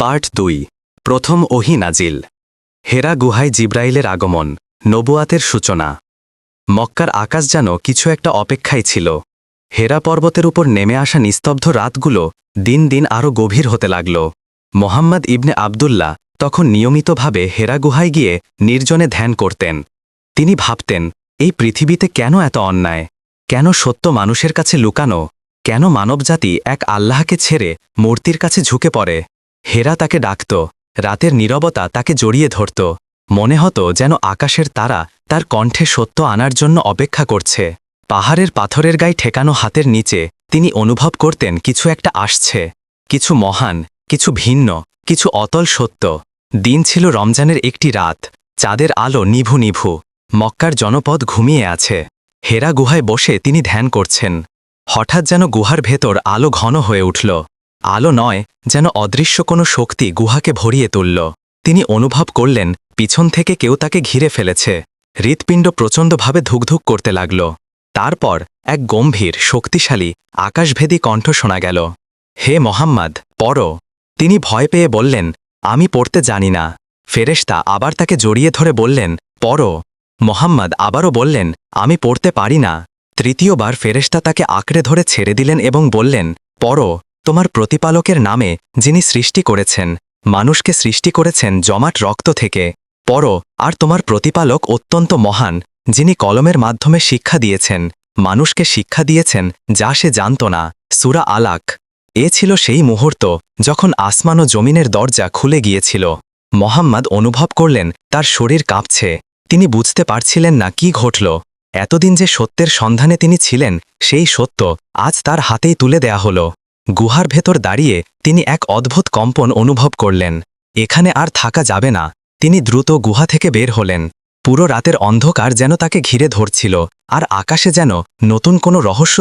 Part দুই। প্রথম ওহি নাজিল। হেরা গুহায় জিব্রাইলের আগমন, নবুয়াতের সূচনা। মক্কার আকাশ যেন কিছু একটা অপেক্ষায় ছিল। হেরা পর্বতের উপর নেমে আসা নিস্তব্ধ রাতগুলো দিন দিন আরও গভীর হতে লাগল। মোহাম্মদ ইবনে আবদুল্লাহ তখন নিয়মিতভাবে হেরা গুহায় গিয়ে নির্জনে ধ্যান করতেন। তিনি ভাবতেন, এই পৃথিবীতে কেন এত অন্যায়? কেন সত্য মানুষের কাছে লুকানো? কেন মানবজাতি এক আল্লাহকে ছেড়ে মূর্তির কাছে ঝুঁকে পড়ে? হেরা তাকে ডাকত। রাতের নীরবতা তাকে জড়িয়ে ধরত। মনে হতো যেন আকাশের তারা তার কণ্ঠে সত্য আনার জন্য অপেক্ষা করছে। পাহাড়ের পাথরের গায়ে ঠেকানো হাতের নিচে তিনি অনুভব করতেন কিছু একটা আসছে। কিছু মহান, কিছু ভিন্ন, কিছু অতল সত্য। দিন ছিল রমজানের একটি রাত। চাঁদের আলো নিভু নিভু। মক্কার জনপদ ঘুমিয়ে আছে। হেরা গুহায় বসে তিনি ধ্যান করছেন। হঠাৎ যেন গুহার ভেতর আলো ঘন হয়ে উঠল। আলো নয়, যেন অদৃশ্য কোনো শক্তি গুহাকে ভরিয়ে তুলল। তিনি অনুভব করলেন, পিছন থেকে কেউ তাকে ঘিরে ফেলেছে। হৃৎপিণ্ড প্রচণ্ডভাবে ধুকধুক করতে লাগল। তারপর, এক গম্ভীর, শক্তিশালী, আকাশভেদী কণ্ঠ শোনা গেল। হে মোহাম্মদ, পড়ো। তিনি ভয় পেয়ে বললেন, আমি পড়তে জানি না। ফেরেশতা আবার তাকে জড়িয়ে ধরে বললেন, পড়ো। মোহাম্মদ আবারও বললেন, আমি পড়তে পারি না। তৃতীয়বার ফেরেশতা তাকে আঁকড়ে ধরে ছেড়ে দিলেন এবং বললেন, পড়ো। তোমার প্রতিপালকের নামে যিনি সৃষ্টি করেছেন, মানুষকে সৃষ্টি করেছেন জমাট রক্ত থেকে। পর আর তোমার প্রতিপালক অত্যন্ত মহান, যিনি কলমের মাধ্যমে শিক্ষা দিয়েছেন, মানুষকে শিক্ষা দিয়েছেন, যা সে জানত না। সুরা আলাক এ ছিল সেই মুহূর্ত যখন আসমান ও জমিনের দরজা খুলে গিয়েছিল। মোহাম্মদ অনুভব করলেন, তার শরীর কাঁপছে। তিনি বুঝতে পারছিলেন না কি ঘটল। এতদিন যে সত্যের সন্ধানে তিনি ছিলেন, সেই সত্য আজ তার হাতেই তুলে দেয়া হল। গুহার ভেতর দাঁড়িয়ে তিনি এক অদ্ভুত কম্পন অনুভব করলেন। এখানে আর থাকা যাবে না। তিনি দ্রুত গুহা থেকে বের হলেন। পুরো রাতের অন্ধকার যেন তাকে ঘিরে ধরছিল, আর আকাশে যেন নতুন কোনো রহস্য